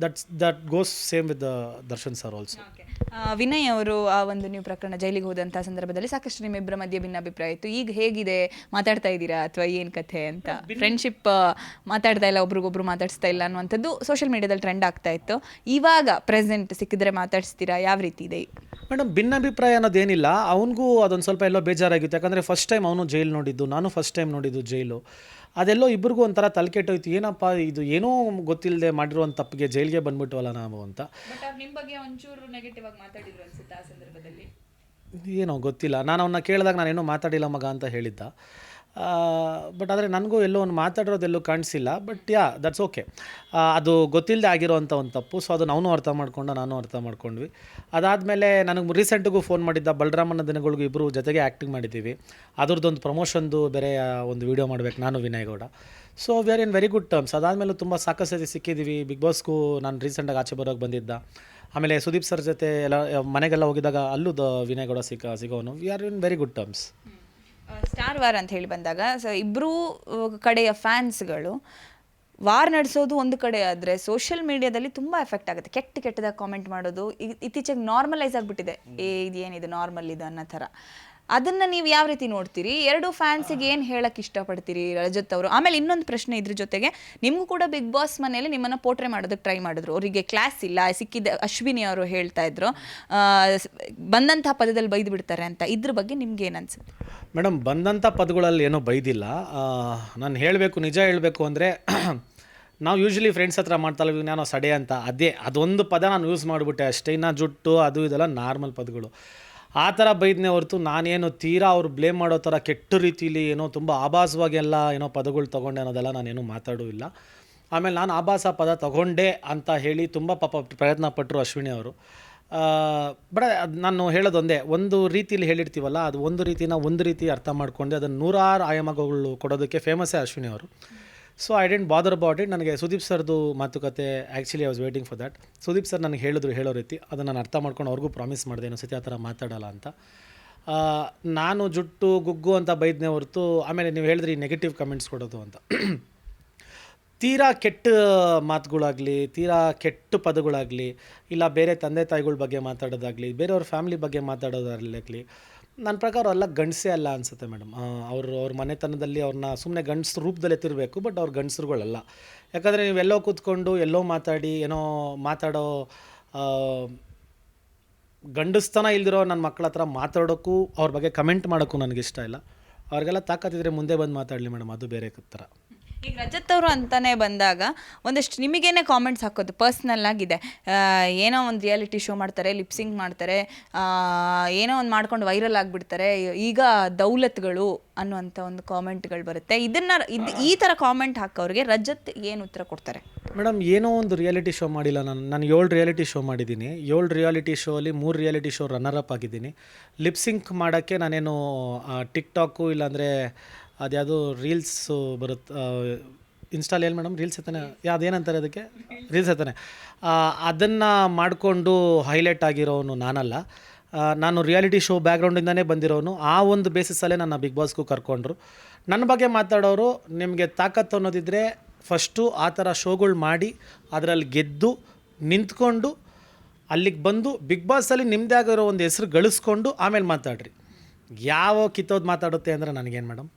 That's that goes same with the Darshan sir also ಆ, ವಿನಯ್ ಅವರು ಆ ಒಂದು ನೀವು ಪ್ರಕರಣ ಜೈಲಿಗೆ ಹೋದಂತಹ ಸಂದರ್ಭದಲ್ಲಿ ಸಾಕಷ್ಟು ನಿಮ್ಮಿಬ್ಬರ ಮಧ್ಯೆ ಭಿನ್ನಾಭಿಪ್ರಾಯ ಇತ್ತು. ಈಗ ಹೇಗಿದೆ? ಮಾತಾಡ್ತಾ ಇದ್ದೀರಾ ಅಥವಾ ಏನು ಕಥೆ ಅಂತ? ಫ್ರೆಂಡ್ಶಿಪ್ ಮಾತಾಡ್ತಾ ಇಲ್ಲ ಒಬ್ರಿಗೊಬ್ರು ಮಾತಾಡಿಸ್ತಾ ಇಲ್ಲ ಅನ್ನುವಂಥದ್ದು ಸೋಷಿಯಲ್ ಮೀಡಿಯಾದಲ್ಲಿ ಟ್ರೆಂಡ್ ಆಗ್ತಾ ಇತ್ತು. ಇವಾಗ ಪ್ರೆಸೆಂಟ್ ಸಿಕ್ಕಿದ್ರೆ ಮಾತಾಡಿಸ್ತೀರಾ? ಯಾವ ರೀತಿ ಇದೆ? ಮೇಡಮ್ ಮೇಡಮ್ ಭಿನ್ನಾಭಿಪ್ರಾಯ ಅನ್ನೋದೇನಿಲ್ಲ. ಅವನಿಗೂ ಅದೊಂದು ಸ್ವಲ್ಪ ಎಲ್ಲೋ ಬೇಜಾರಾಗಿತ್ತು. ಯಾಕಂದರೆ ಫಸ್ಟ್ ಟೈಮ್ ಅವನು ಜೈಲು ನೋಡಿದ್ದು ನಾನು ಫಸ್ಟ್ ಟೈಮ್ ನೋಡಿದ್ದು ಜೈಲು ಅದೆಲ್ಲೋ ಇಬ್ರಿಗೂ ಒಂಥರ ತಲೆ ಕೆಟ್ಟೋಯ್ತು ಏನಪ್ಪ ಇದು ಏನೋ ಗೊತ್ತಿಲ್ಲದೆ ಮಾಡಿರುವಂಥ ತಪ್ಪಿಗೆ ಜೈಲಿಗೆ ಬಂದ್ಬಿಟ್ವಲ್ಲ ನಾವು ಅಂತ. ಬಟ್ ಅವ್ರು ನಿಮ್ಮ ಬಗ್ಗೆ ಒಂಚೂರು ನೆಗೆಟಿವ್ ಆಗಿ ಮಾತಾಡಿದ್ರು ಅನ್ಸುತ್ತೆ ಆ ಸಂದರ್ಭದಲ್ಲಿ? ಏನೋ ಗೊತ್ತಿಲ್ಲ. ನಾನು ಅವನ್ನ ಕೇಳಿದಾಗ ನಾನೇನೋ ಮಾತಾಡಿಲ್ಲ ಮಗ ಅಂತ ಹೇಳಿದ್ದ. ಬಟ್ ಆದರೆ ನನಗೂ ಎಲ್ಲೋ ಒಂದು ಮಾತಾಡಿರೋದೆಲ್ಲೂ ಕಾಣಿಸಿಲ್ಲ ಬಟ್ ಯಾ ದಟ್ಸ್ ಓಕೆ ಅದು ಗೊತ್ತಿಲ್ಲದೆ ಆಗಿರೋವಂಥ ಒಂದು ತಪ್ಪು ಸೊ ಅದನ್ನು ಅವನು ಅರ್ಥ ಮಾಡ್ಕೊಂಡು ನಾನು ಅರ್ಥ ಮಾಡ್ಕೊಂಡ್ವಿ. ಅದಾದಮೇಲೆ ನನಗೆ ರೀಸೆಂಟಿಗೂ ಫೋನ್ ಮಾಡಿದ್ದ ಬಲರಾಮನ ದಿನಗಳಿಗೂ ಇಬ್ಬರು ಜೊತೆಗೆ ಆ್ಯಕ್ಟಿಂಗ್ ಮಾಡಿದ್ದೀವಿ. ಅದ್ರದ್ದೊಂದು ಪ್ರಮೋಷನ್ದು ಬೇರೆ ಒಂದು ವಿಡಿಯೋ ಮಾಡ್ಬೇಕು ನಾನು, Vinay Gowda. So we are in very good terms ಅದಾದಮೇಲೆ ತುಂಬ ಸಾಕಷ್ಟು ಸಿಕ್ಕಿದ್ದೀವಿ ಬಿಗ್ ಬಾಸ್ಗೂ ನಾನು ರೀಸೆಂಟಾಗಿ ಆಚೆ ಬರೋಕ್ಕೆ ಬಂದಿದ್ದ. ಆಮೇಲೆ ಸುದೀಪ್ ಸರ್ ಜೊತೆ ಎಲ್ಲ, ಮನೆಗೆಲ್ಲ ಹೋಗಿದಾಗ ಅಲ್ಲೂ ದ, ವಿನಯ್ ಗೌಡ ಸಿಕ್ಕ, ಸಿಗೋನು. We are in very good terms star war ಅಂತ ಹೇಳಿ ಬಂದಾಗ ಸೊ ಇಬ್ಬರೂ ಕಡೆಯ ಫ್ಯಾನ್ಸ್ಗಳು ವಾರ್ ನಡೆಸೋದು ಒಂದು ಕಡೆ ಆದರೆ ಸೋಷಿಯಲ್ ಮೀಡಿಯಾದಲ್ಲಿ ತುಂಬ ಎಫೆಕ್ಟ್ ಆಗುತ್ತೆ. ಕೆಟ್ಟ ಕೆಟ್ಟದಾಗ ಕಾಮೆಂಟ್ ಮಾಡೋದು ಇತ್ತೀಚೆಗೆ ನಾರ್ಮಲೈಸ್ ಆಗಿಬಿಟ್ಟಿದೆ. ಏ ಇದೇನಿದೆ ನಾರ್ಮಲ್ ಇದು ಅನ್ನೋ ಥರ. ಅದನ್ನು ನೀವು ಯಾವ ರೀತಿ ನೋಡ್ತೀರಿ? ಎರಡು ಫ್ಯಾನ್ಸಿಗೆ ಏನು ಹೇಳಕ್ ಇಷ್ಟಪಡ್ತೀರಿ ರಜತ್ ಅವರು? ಆಮೇಲೆ ಇನ್ನೊಂದು ಪ್ರಶ್ನೆ ಇದ್ರ ಜೊತೆಗೆ, ನಿಮಗೂ ಕೂಡ ಬಿಗ್ ಬಾಸ್ ಮನೆಯಲ್ಲಿ ನಿಮ್ಮನ್ನ ಪೋಟ್ರೆ ಮಾಡೋದಕ್ಕೆ ಟ್ರೈ ಮಾಡಿದ್ರು. ಅವರಿಗೆ ಕ್ಲಾಸ್ ಇಲ್ಲ ಸಿಕ್ಕಿದ ಅಶ್ವಿನಿ ಅವರು ಹೇಳ್ತಾ ಇದ್ರು. ಬಂದಂತಹ ಪದದಲ್ಲಿ ಬೈದು ಬಿಡ್ತಾರೆ ಅಂತ. ಇದ್ರ ಬಗ್ಗೆ ನಿಮ್ಗೆ ಏನು ಅನ್ಸುತ್ತೆ? ಮೇಡಮ್ ಬಂದಂಥ ಪದಗಳಲ್ಲಿ ಏನೋ ಬೈದಿಲ್ಲ. ನಾನು ಹೇಳಬೇಕು, ನಿಜ ಹೇಳಬೇಕು ಅಂದರೆ, ನಾವು ಯೂಶ್ವಲಿ ಫ್ರೆಂಡ್ಸ್ ಹತ್ರ ಮಾಡ್ತಲ್ಲ ನಾನು ಸಡೆ ಅಂತ. ಅದೇ, ಅದೊಂದು ಪದ ನಾನು ಯೂಸ್ ಮಾಡಿಬಿಟ್ಟೆ ಅಷ್ಟೇ. ಇನ್ನು ಜುಟ್ಟು, ಅದು ಇದೆಲ್ಲ ನಾರ್ಮಲ್ ಪದಗಳು. ಆ ಥರ ಬೈದನೆ ಹೊರತು ನಾನೇನು ತೀರಾ ಅವ್ರು ಬ್ಲೇಮ್ ಮಾಡೋ ಥರ ಕೆಟ್ಟ ರೀತಿಲಿ ಏನೋ ತುಂಬ ಆಭಾಸವಾಗಿ ಎಲ್ಲ ಏನೋ ಪದಗಳು ತೊಗೊಂಡೆ ಅನ್ನೋದೆಲ್ಲ ನಾನೇನು ಮಾತಾಡೂ ಇಲ್ಲ. ಆಮೇಲೆ ನಾನು ಆಭಾಸ ಪದ ತಗೊಂಡೆ ಅಂತ ಹೇಳಿ ತುಂಬ ಪಾಪ ಪ್ರಯತ್ನ ಪಟ್ಟರು ಅಶ್ವಿನಿ ಅವರು. ಬಟ್ ಅದು ನಾನು ಹೇಳೋದೊಂದೇ, ಒಂದು ರೀತಿಲಿ ಹೇಳಿರ್ತೀವಲ್ಲ, ಅದು ಒಂದು ರೀತಿನ ಒಂದು ರೀತಿ ಅರ್ಥ ಮಾಡ್ಕೊಂಡು, ಅದನ್ನು ನೂರಾರು ಆಯಾಮಗಳು ಕೊಡೋದಕ್ಕೆ ಫೇಮಸ್ಸೇ ಅಶ್ವಿನಿ ಅವರು. So I don't bother about it ನನಗೆ ಸುದೀಪ್ ಸರ್ದು ಮಾತುಕತೆ actually I was waiting for that Sudeep sir ನನಗೆ ಹೇಳಿದ್ರು, ಹೇಳೋ ರೀತಿ, ಅದನ್ನು ನಾನು ಅರ್ಥ ಮಾಡ್ಕೊಂಡು ಅವ್ರಿಗೂ ಪ್ರಾಮಿಸ್ ಮಾಡಿದೆ ಇನ್ನೊಂದು ಸತಿ ಆ ಥರ ಮಾತಾಡಲ್ಲ ಅಂತ. ನಾನು ಜುಟ್ಟು, ಗುಗ್ಗು ಅಂತ ಬೈದನೆ ಹೊರತು, ಆಮೇಲೆ ನೀವು ಹೇಳಿದ್ರಿ ನೆಗೆಟಿವ್ ಕಮೆಂಟ್ಸ್ ಕೊಡೋದು ಅಂತ. ತೀರಾ ಕೆಟ್ಟ ಮಾತುಗಳಾಗಲಿ, ತೀರಾ ಕೆಟ್ಟ ಪದಗಳಾಗಲಿ, ಇಲ್ಲ ಬೇರೆ ತಂದೆ ತಾಯಿಗಳ ಬಗ್ಗೆ ಮಾತಾಡೋದಾಗಲಿ, ಬೇರೆಯವ್ರ ಫ್ಯಾಮಿಲಿ ಬಗ್ಗೆ ಮಾತಾಡೋದಾಗಲಿ ನನ್ನ ಪ್ರಕಾರ ಎಲ್ಲ ಗಂಡಸೇ ಅಲ್ಲ ಅನಿಸುತ್ತೆ ಮೇಡಮ್. ಅವರು ಅವ್ರ ಮನೆತನದಲ್ಲಿ ಅವ್ರನ್ನ ಸುಮ್ಮನೆ ಗಂಡಸ್ರ ರೂಪದಲ್ಲಿ ಎತ್ತಿರಬೇಕು ಬಟ್ ಅವ್ರು ಗಂಡಸ್ರುಗಳಲ್ಲ. ಯಾಕಂದರೆ ನೀವು ಎಲ್ಲೋ ಕೂತ್ಕೊಂಡು ಎಲ್ಲೋ ಮಾತಾಡಿ, ಏನೋ ಮಾತಾಡೋ ಗಂಡಸ್ತನ ಇಲ್ದಿರೋ ನನ್ನ ಮಕ್ಕಳ ಹತ್ರ ಮಾತಾಡೋಕ್ಕೂ, ಅವ್ರ ಬಗ್ಗೆ ಕಮೆಂಟ್ ಮಾಡೋಕ್ಕೂ ನನಗೆ ಇಷ್ಟ ಇಲ್ಲ. ಅವ್ರಿಗೆಲ್ಲ ತಾಕತ್ತಿದ್ರೆ ಮುಂದೆ ಬಂದು ಮಾತಾಡಲಿ ಮೇಡಮ್, ಅದು ಬೇರೆ ಥರ ಈಗ ರಜತ್ ಅವರು ಅಂತಾನೆ ಬಂದಾಗ ಒಂದಷ್ಟು ನಿಮಗೇನೆ ಕಾಮೆಂಟ್ಸ್ ಹಾಕೋದು ಪರ್ಸ್ನಲ್ ಆಗಿದೆ. ಏನೋ ಒಂದು ರಿಯಾಲಿಟಿ ಶೋ ಮಾಡ್ತಾರೆ ಲಿಪ್ಸಿಂಗ್ ಮಾಡ್ತಾರೆ ಏನೋ ಒಂದು ಮಾಡ್ಕೊಂಡು ವೈರಲ್ ಆಗಿಬಿಡ್ತಾರೆ, ಈಗ ದೌಲತ್ಗಳು ಅನ್ನುವಂಥ ಒಂದು ಕಾಮೆಂಟ್ಗಳು ಬರುತ್ತೆ. ಇದನ್ನ ಇದು ಈ ಥರ ಕಾಮೆಂಟ್ ಹಾಕೋರಿಗೆ ರಜತ್ ಏನು ಉತ್ತರ ಕೊಡ್ತಾರೆ? ಮೇಡಮ್ ಏನೋ ಒಂದು ರಿಯಾಲಿಟಿ ಶೋ ಮಾಡಿಲ್ಲ ನಾನು. ನಾನು ಏಳು ರಿಯಾಲಿಟಿ ಶೋ ಮಾಡಿದ್ದೀನಿ. ಏಳು ರಿಯಾಲಿಟಿ ಶೋ ಅಲ್ಲಿ ಮೂರು ರಿಯಾಲಿಟಿ ಶೋ ರನ್ನರ್ ಅಪ್ ಆಗಿದ್ದೀನಿ. ಲಿಪ್ಸಿಂಕ್ ಮಾಡೋಕ್ಕೆ ನಾನೇನು ಟಿಕ್ ಟಾಕು ಇಲ್ಲಾಂದರೆ ಅದ್ಯಾವುದು ರೀಲ್ಸು ಬರುತ್ತೆ ಇನ್ಸ್ಟಾಲ್ ಏನು ಮೇಡಮ್? ರೀಲ್ಸ್ ಎತ್ತಾನೆ? ಅದೇನಂತಾರೆ ಅದಕ್ಕೆ? ರೀಲ್ಸ್ ಎತ್ತಾನೆ. ಅದನ್ನು ಮಾಡಿಕೊಂಡು ಹೈಲೈಟ್ ಆಗಿರೋನು ನಾನಲ್ಲ. ನಾನು ರಿಯಾಲಿಟಿ ಶೋ ಬ್ಯಾಕ್ಗ್ರೌಂಡಿಂದನೇ ಬಂದಿರೋನು. ಆ ಒಂದು ಬೇಸಿಸಲ್ಲೇ ನನ್ನ ಬಿಗ್ ಬಾಸ್ಗೂ ಕರ್ಕೊಂಡ್ರು. ನನ್ನ ಬಗ್ಗೆ ಮಾತಾಡೋರು ನಿಮಗೆ ತಾಕತ್ತು ಅನ್ನೋದಿದ್ದರೆ ಫಸ್ಟು ಆ ಥರ ಶೋಗಳು ಮಾಡಿ, ಅದರಲ್ಲಿ ಗೆದ್ದು, ನಿಂತ್ಕೊಂಡು, ಅಲ್ಲಿಗೆ ಬಂದು ಬಿಗ್ ಬಾಸಲ್ಲಿ ನಿಮ್ಮದೇ ಆಗಿರೋ ಒಂದು ಹೆಸರು ಗಳಿಸ್ಕೊಂಡು ಆಮೇಲೆ ಮಾತಾಡ್ರಿ. ಯಾವ ಕಿತ್ತೋದು ಮಾತಾಡುತ್ತೆ ಅಂದರೆ ನನಗೇನು ಮೇಡಮ್?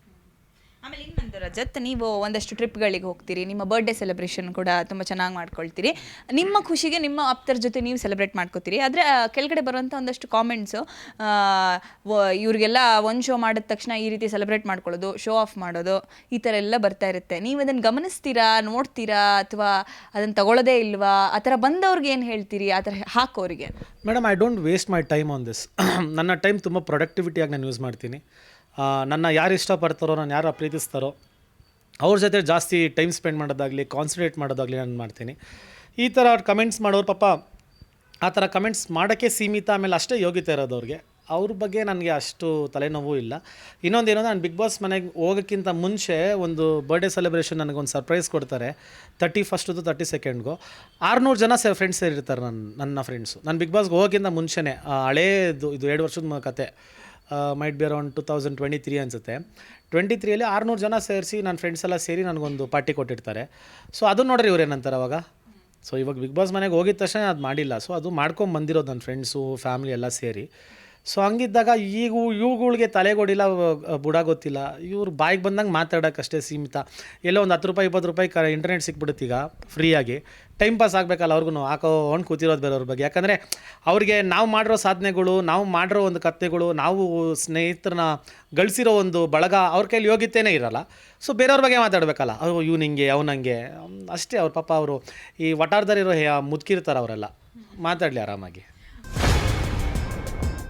ಆಮೇಲೆ ಇನ್ನೊಂದು ರಜತ್, ನೀವು ಒಂದಷ್ಟು ಟ್ರಿಪ್ಗಳಿಗೆ ಹೋಗ್ತೀರಿ, ನಿಮ್ಮ ಬರ್ಡೇ ಸೆಲೆಬ್ರೇಷನ್ ಕೂಡ ತುಂಬ ಚೆನ್ನಾಗಿ ಮಾಡ್ಕೊಳ್ತೀರಿ. ನಿಮ್ಮ ಖುಷಿಗೆ ನಿಮ್ಮ ಆಪ್ತರ ಜೊತೆ ನೀವು ಸೆಲೆಬ್ರೇಟ್ ಮಾಡ್ಕೋತೀರಿ. ಆದರೆ ಕೆಳಗಡೆ ಬರುವಂಥ ಒಂದಷ್ಟು ಕಾಮೆಂಟ್ಸು ಇವ್ರಿಗೆಲ್ಲ ಒಂದು ಶೋ ಮಾಡಿದ ತಕ್ಷಣ ಈ ರೀತಿ ಸೆಲೆಬ್ರೇಟ್ ಮಾಡ್ಕೊಳ್ಳೋದು ಶೋ ಆಫ್ ಮಾಡೋದು, ಈ ಥರ ಎಲ್ಲ ಬರ್ತಾ ಇರುತ್ತೆ. ನೀವು ಅದನ್ನು ಗಮನಿಸ್ತೀರಾ, ನೋಡ್ತೀರಾ, ಅಥವಾ ಅದನ್ನು ತಗೊಳ್ಳೋದೇ ಇಲ್ವಾ? ಆ ಥರ ಬಂದವ್ರಿಗೆ ಏನು ಹೇಳ್ತೀರಿ? ಆ ಥರ ಹಾಕೋರಿಗೆ. Madam I don't waste my time on this ನನ್ನ ಟೈಮ್ ತುಂಬ ಪ್ರೊಡಕ್ಟಿವಿಟಿಯಾಗಿ ನಾನು ಯೂಸ್ ಮಾಡ್ತೀನಿ. ನನ್ನ ಯಾರು ಇಷ್ಟಪಡ್ತಾರೋ, ನಾನು ಯಾರು ಪ್ರೀತಿಸ್ತಾರೋ, ಅವ್ರ ಜೊತೆ ಜಾಸ್ತಿ ಟೈಮ್ ಸ್ಪೆಂಡ್ ಮಾಡೋದಾಗಲಿ ಕಾನ್ಸಂಟ್ರೇಟ್ ಮಾಡೋದಾಗಲಿ ನಾನು ಮಾಡ್ತೀನಿ. ಈ ಥರ ಕಮೆಂಟ್ಸ್ ಮಾಡೋರು ಪಾಪ, ಆ ಥರ ಕಮೆಂಟ್ಸ್ ಮಾಡೋಕ್ಕೆ ಸೀಮಿತ, ಆಮೇಲೆ ಅಷ್ಟೇ ಯೋಗ್ಯತೆ ಇರೋದು ಅವ್ರಿಗೆ. ಅವ್ರ ಬಗ್ಗೆ ನನಗೆ ಅಷ್ಟು ತಲೆನೋವು ಇಲ್ಲ. ಇನ್ನೊಂದು ಏನಂದ್ರೆ ನಾನು ಬಿಗ್ ಬಾಸ್ ಮನೆಗೆ ಹೋಗೋಕ್ಕಿಂತ ಮುಂಚೆ ಒಂದು ಬರ್ಡೇ ಸೆಲೆಬ್ರೇಷನ್ ನನಗೊಂದು ಸರ್ಪ್ರೈಸ್ ಕೊಡ್ತಾರೆ. ತರ್ಟಿ ಫಸ್ಟು ತರ್ಟಿ ಸೆಕೆಂಡ್ಗು ಆರುನೂರು ಜನ ಸೇ ಫ್ರೆಂಡ್ಸ್ ಸೇರಿರ್ತಾರೆ ನನ್ನ ನನ್ನ ಫ್ರೆಂಡ್ಸು ನಾನು ಬಿಗ್ ಬಾಸ್ಗೆ ಹೋಗೋಕ್ಕಿಂತ ಮುಂಚೆನೇ ಹಳೇದು, ಇದು ಎರಡು ವರ್ಷದ ಕತೆ. Might be around two thousand twenty three ಅನಿಸುತ್ತೆ. ಟ್ವೆಂಟಿ ತ್ರೀಯಲ್ಲಿ ಆರುನೂರು ಜನ ಸೇರಿಸಿ ನನ್ನ ಫ್ರೆಂಡ್ಸ್ ಎಲ್ಲ ಸೇರಿ ನನಗೊಂದು ಪಾರ್ಟಿ ಕೊಟ್ಟಿರ್ತಾರೆ. ಸೊ ಅದನ್ನ ನೋಡ್ರಿ ಇವ್ರೇನಂತಾರೆ ಅವಾಗ? ಸೊ ಇವಾಗ ಬಿಗ್ ಬಾಸ್ ಮನೆಗೆ ಹೋಗಿದ ತಕ್ಷಣ ಅದು ಮಾಡಿಲ್ಲ. ಸೊ ಅದು ಮಾಡ್ಕೊಂಡು ಬಂದಿರೋದು ನನ್ನ ಫ್ರೆಂಡ್ಸು ಫ್ಯಾಮಿಲಿ ಎಲ್ಲ ಸೇರಿ. ಸೊ ಹಂಗಿದ್ದಾಗ ಈಗ ಇವುಗಳಿಗೆ ತಲೆಗೊಡಿಲ್ಲ ಬುಡ ಗೊತ್ತಿಲ್ಲ. ಇವ್ರು ಬಾಯಿಗೆ ಬಂದಂಗೆ ಮಾತಾಡೋಕ್ಕಷ್ಟೇ ಸೀಮಿತ. ಎಲ್ಲೋ ಒಂದು ಹತ್ತು ರೂಪಾಯಿ, ಇಪ್ಪತ್ತು ರೂಪಾಯಿ ಕ ಇಂಟರ್ನೆಟ್ ಸಿಕ್ಬಿಡುತ್ತೆ ಈಗ, ಫ್ರೀಯಾಗಿ. ಟೈಮ್ ಪಾಸ್ ಆಗಬೇಕಲ್ಲ ಅವ್ರಿಗೂ ಹಾಕೋ ಹೊಣ್ ಕೂತಿರೋದು ಬೇರೆಯವ್ರ ಬಗ್ಗೆ. ಯಾಕಂದರೆ ಅವ್ರಿಗೆ ನಾವು ಮಾಡಿರೋ ಸಾಧನೆಗಳು, ನಾವು ಮಾಡಿರೋ ಒಂದು ಕಥೆಗಳು ನಾವು ಸ್ನೇಹಿತರನ್ನ ಗಳಿಸಿರೋ ಒಂದು ಬಳಗ ಅವ್ರ ಕೈಲಿ ಯೋಗ್ಯತೆಯೇ ಇರಲ್ಲ. ಸೊ ಬೇರೆಯವ್ರ ಬಗ್ಗೆ ಮಾತಾಡಬೇಕಲ್ಲ. ಅವ್ರು ಇವ್ನು ಹಿಂಗೆ, ಅವ್ನು ಅಷ್ಟೇ ಅವ್ರ ಪಾಪ ಅವರು ಈ ವಟಾರ್ದಲ್ಲಿರೋ ಮುದುಕಿರ್ತಾರೆ ಅವರೆಲ್ಲ. ಮಾತಾಡಲಿ ಆರಾಮಾಗಿ.